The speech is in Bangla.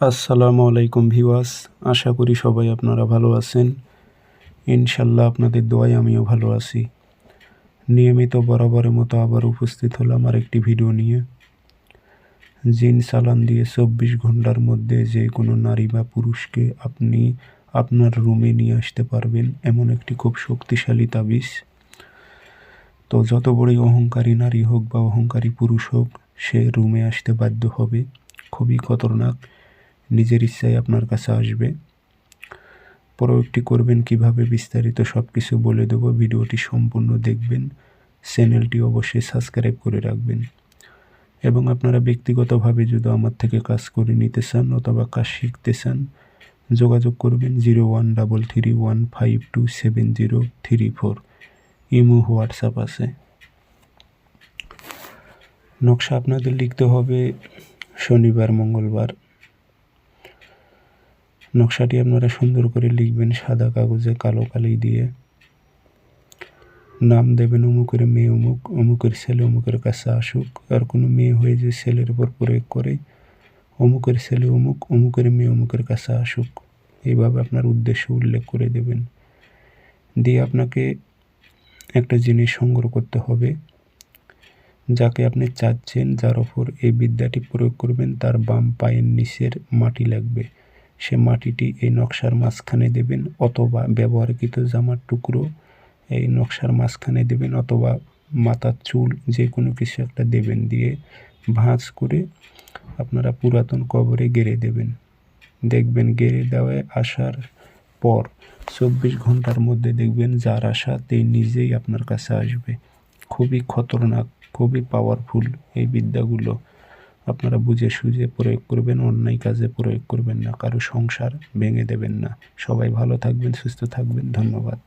আসসালামু আলাইকুম ভিওয়াস আশা করি সবাই আপনারা ভালো আছেন। ইনশাল্লাহ আপনাদের দোয়ায় আমিও ভালো আছি। নিয়মিত বরাবরের মতো আবার উপস্থিত হলাম আর একটি ভিডিও নিয়ে। জিন সালান দিয়ে চব্বিশ ঘণ্টার মধ্যে যে কোনো নারী বা পুরুষকে আপনি আপনার রুমে নিয়ে আসতে পারবেন, এমন একটি খুব শক্তিশালী তাবিজ। তো যত বড়ই অহংকারী নারী হোক বা অহংকারী পুরুষ হোক, সে রুমে আসতে বাধ্য হবে। খুবই খতরনাক। নিজের ইচ্ছায় আপনার কাছে আসবে। প্রয়োগটি করবেন কীভাবে বিস্তারিত সব কিছু বলে দেব। ভিডিওটি সম্পূর্ণ দেখবেন। চ্যানেলটি অবশ্যই সাবস্ক্রাইব করে রাখবেন। এবং আপনারা ব্যক্তিগতভাবে যদি আমার থেকে কাজ করে নিতে চান অথবা কাজ শিখতে চান, যোগাযোগ করবেন zero one double three one five two seven zero three four. Imo, WhatsApp আছে। নকশা আপনাদের লিখতে হবে শনিবার, মঙ্গলবার। নকশাটি আপনারা সুন্দর করে লিখবেন সাদা কাগজে কালো কালি দিয়ে। নাম দেবেন অমুকের মেয়ে, অমুক, অমুকের ছেলে, অমুকের কাছে আসুক। আর কোনো মেয়ে হয়ে যে ছেলের উপর প্রয়োগ করে, অমুকের ছেলে অমুক, অমুকের মেয়ে অমুকের কাছে আসুক। এইভাবে আপনার উদ্দেশ্য উল্লেখ করে দেবেন। দিয়ে আপনাকে একটা জিনিস সংগ্রহ করতে হবে, যাকে আপনি চাচ্ছেন, যার ওপর এই বিদ্যাটি প্রয়োগ করবেন, তার বাম পায়ের নিচের মাটি লাগবে। সে মাটিটি এই নকশার মাঝখানে দেবেন অথবা ব্যবহারকৃত জামার টুকরো এই নকশার মাঝখানে দেবেন অথবা মাথার চুল যে কোনো কিছু একটা দেবেন দিয়ে ভাঁজ করে আপনারা পুরাতন কবরে গেড়ে দেবেন। দেখবেন গেড়ে দেওয়ায় আসার পর চব্বিশ ঘণ্টার মধ্যে দেখবেন যার আশা তে নিজেই আপনার কাছে আসবে। খুবই খতরনাক, খুবই পাওয়ারফুল এই বিদ্যাগুলো। আপনারা বুঝে সুঝে প্রয়োগ করবেন, অন্যায় কাজে প্রয়োগ করবেন না, কারও সংসার ভেঙে দেবেন না। সবাই ভালো থাকবেন, সুস্থ থাকবেন, ধন্যবাদ।